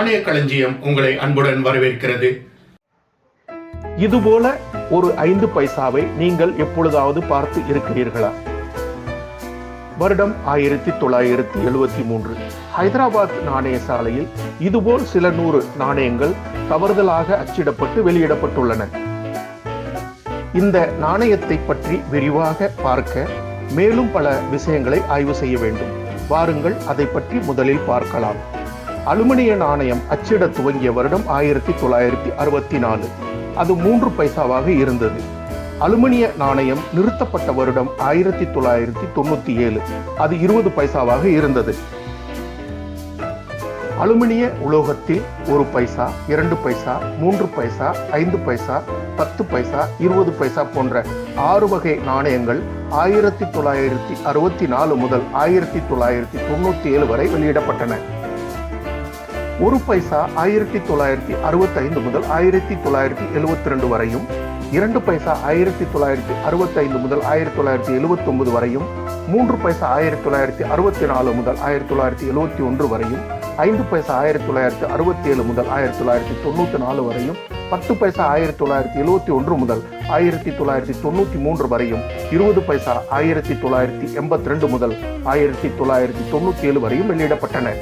நாணய களஞ்சியம் உங்களை அன்புடன் வரவேற்கிறது. இதுபோல ஒரு ஐந்து பைசாவை நீங்கள் எப்பொழுதாவது பார்த்து இருக்கிறீர்களா? வருடம் ஆயிரத்தி தொள்ளாயிரத்தி எழுபத்தி மூன்று. ஹைதராபாத் நாணய சாலையில் இதுபோல் சில நூறு நாணயங்கள் தவறுதலாக அச்சிடப்பட்டு வெளியிடப்பட்டுள்ளன. இந்த நாணயத்தை பற்றி விரிவாக பார்க்க மேலும் பல விஷயங்களை ஆய்வு செய்ய வேண்டும். வாருங்கள் அதை பற்றி முதலில் பார்க்கலாம். அலுமினிய நாணயம் அச்சிட துவங்கிய வருடம் ஆயிரத்தி தொள்ளாயிரத்தி அறுபத்தி நாலு. அது மூன்று பைசாவாக இருந்தது. அலுமினிய நாணயம் நிறுத்தப்பட்ட வருடம் ஆயிரத்தி தொள்ளாயிரத்தி தொண்ணூத்தி ஏழு. அது இருபது பைசாவாக இருந்தது. அலுமினிய உலோகத்தில் ஒரு பைசா இரண்டு பைசா மூன்று பைசா ஐந்து பைசா பத்து பைசா இருபது பைசா போன்ற ஆறு வகை நாணயங்கள் ஆயிரத்தி தொள்ளாயிரத்தி அறுபத்தி நாலு முதல் ஆயிரத்தி தொள்ளாயிரத்தி தொண்ணூத்தி ஏழு வரை வெளியிடப்பட்டன. ஒரு பைசா ஆயிரத்தி தொள்ளாயிரத்தி அறுபத்தைந்து முதல் ஆயிரத்தி தொள்ளாயிரத்தி எழுபத்தி ரெண்டு வரையும் இரண்டு பைசா ஆயிரத்தி தொள்ளாயிரத்தி அறுபத்தைந்து முதல் ஆயிரத்தி தொள்ளாயிரத்தி எழுபத்தி ஒன்பது வரையும் மூன்று பைசா ஆயிரத்தி தொள்ளாயிரத்தி அறுபத்தி நாலு முதல் ஆயிரத்தி தொள்ளாயிரத்தி எழுபத்தி ஒன்று வரையும் ஐந்து பைசா ஆயிரத்தி தொள்ளாயிரத்தி அறுபத்தி ஏழு முதல் ஆயிரத்தி தொள்ளாயிரத்தி தொண்ணூற்றி நாலு வரையும் பத்து பைசா ஆயிரத்தி தொள்ளாயிரத்தி எழுபத்தி ஒன்று முதல் ஆயிரத்தி தொள்ளாயிரத்தி தொண்ணூற்றி மூன்று வரையும் இருபது பைசா ஆயிரத்தி தொள்ளாயிரத்தி எண்பத்தி ரெண்டு முதல் ஆயிரத்தி தொள்ளாயிரத்தி தொண்ணூற்றி ஏழு வரையும் வெளியிடப்பட்டன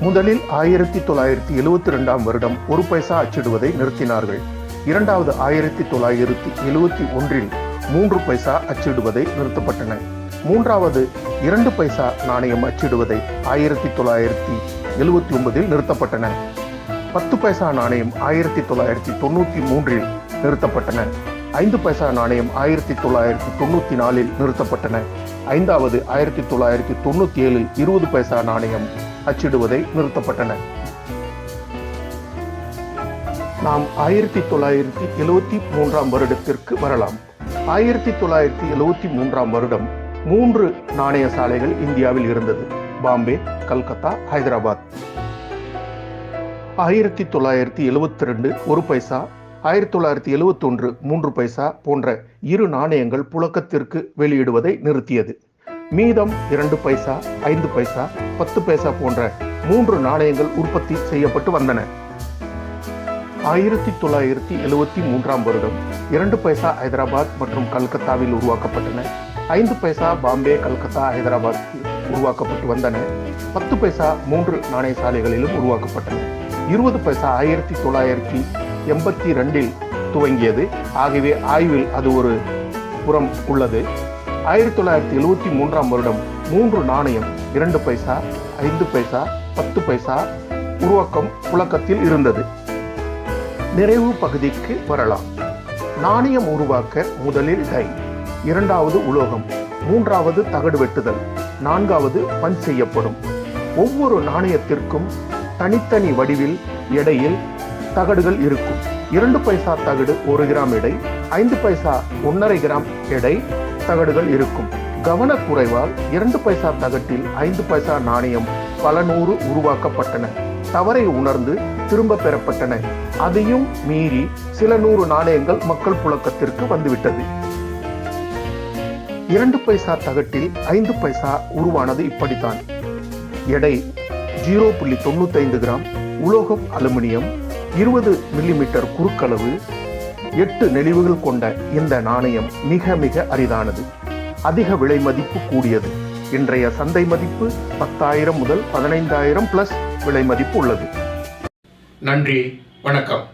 முதலில் ஆயிரத்தி தொள்ளாயிரத்தி எழுவத்தி ரெண்டாம் வருடம் ஒரு பைசா அச்சிடுவதை நிறுத்தினார்கள். இரண்டாவது ஆயிரத்தி தொள்ளாயிரத்தி எழுவத்தி ஒன்றில் மூன்று பைசா அச்சிடுவதை நிறுத்தப்பட்டன. மூன்றாவது இரண்டு பைசா நாணயம் அச்சிடுவதை ஆயிரத்தி தொள்ளாயிரத்தி எழுவத்தி ஒன்பதில் நிறுத்தப்பட்டன. பத்து பைசா நாணயம் ஆயிரத்தி தொள்ளாயிரத்தி தொண்ணூற்றி மூன்றில் நிறுத்தப்பட்டன. ஐந்து பைசா நாணயம் ஆயிரத்தி தொள்ளாயிரத்தி தொண்ணூத்தி நாலில் நிறுத்தப்பட்டன. ஐந்தாவது ஆயிரத்தி தொள்ளாயிரத்தி தொண்ணூற்றி ஏழில் இருபது பைசா நாணயம் அச்சிடுவதை நிறுத்தப்பட்டன. நாம் ஆயிரத்தி தொள்ளாயிரத்தி எழுவத்தி மூன்றாம் வருடத்திற்கு வரலாம். ஆயிரத்தி தொள்ளாயிரத்தி எழுவத்தி மூன்றாம் வருடம் மூன்று நாணய சாலைகள் இந்தியாவில் இருந்தது. பாம்பே கல்கத்தா ஹைதராபாத். ஆயிரத்தி தொள்ளாயிரத்தி எழுவத்தி ரெண்டு ஒரு பைசா ஆயிரத்தி தொள்ளாயிரத்தி எழுவத்தொன்று மூன்று பைசா போன்ற இரு நாணயங்கள் புழக்கத்திற்கு வெளியிடுவதை நிறுத்தியது. மீதம் இரண்டு பைசா ஐந்து பைசா பத்து பைசா போன்ற மூன்று நாணயங்கள் உற்பத்தி செய்யப்பட்டு வந்தன. ஆயிரத்தி தொள்ளாயிரத்தி எழுவத்தி மூன்றாம் வருடம் இரண்டு பைசா ஹைதராபாத் மற்றும் கல்கத்தாவில் உருவாக்கப்பட்டன. ஐந்து பைசா பாம்பே கல்கத்தா ஹைதராபாத் உருவாக்கப்பட்டு வந்தன. பத்து பைசா மூன்று நாணய சாலைகளிலும் உருவாக்கப்பட்டன. இருபது பைசா ஆயிரத்தி தொள்ளாயிரத்தி எண்பத்தி ரெண்டில் துவங்கியது. ஆகவே ஆய்வில் அது ஒரு புறம் உள்ளது. ஆயிரத்தி தொள்ளாயிரத்தி எழுவத்தி மூன்றாம் வருடம் மூன்று நாணயம் இரண்டு பைசா ஐந்து பைசா பத்து பைசா உருவாக்கம் புழக்கத்தில் இருந்தது. நிறைவு பகுதிக்கு வரலாம். நாணயம் உருவாக்க முதலில் டை இரண்டாவது உலோகம் மூன்றாவது தகடு வெட்டுதல் நான்காவது பஞ்ச் செய்யப்படும். ஒவ்வொரு நாணயத்திற்கும் தனித்தனி வடிவில் எடையில் தகடுகள் இருக்கும். இரண்டு பைசா தகடு ஒரு கிராம் எடை ஐந்து பைசா ஒன்றரை கிராம் எடை தகடுகள் இருக்கும். கவனக்குறைவால் இரண்டு பைசா தகட்டில் ஐந்து பைசா நாணயம் பல நூறு உருவாக்கப்பட்டன. தவறை உணர்ந்து திரும்ப பெறப்பட்டன. அதையும் மீறி சில நூறு நாணயங்கள் மக்கள் புழக்கத்திற்கு வந்துவிட்டது. இரண்டு பைசா தகட்டில் ஐந்து பைசா உருவானது இப்படித்தான். எடை ஜீரோ புள்ளி தொண்ணூத்தைந்து கிராம் உலோகம் அலுமினியம் இருபது மில்லிமீட்டர் குறுக்களவு எட்டு நெளிவுகள் கொண்ட இந்த நாணயம் மிக மிக அரிதானது. அதிக விலை மதிப்பு கூடியது. இன்றைய சந்தை மதிப்பு பத்தாயிரம் முதல் பதினைந்தாயிரம் பிளஸ் விலை மதிப்பு உள்ளது. நன்றி வணக்கம்.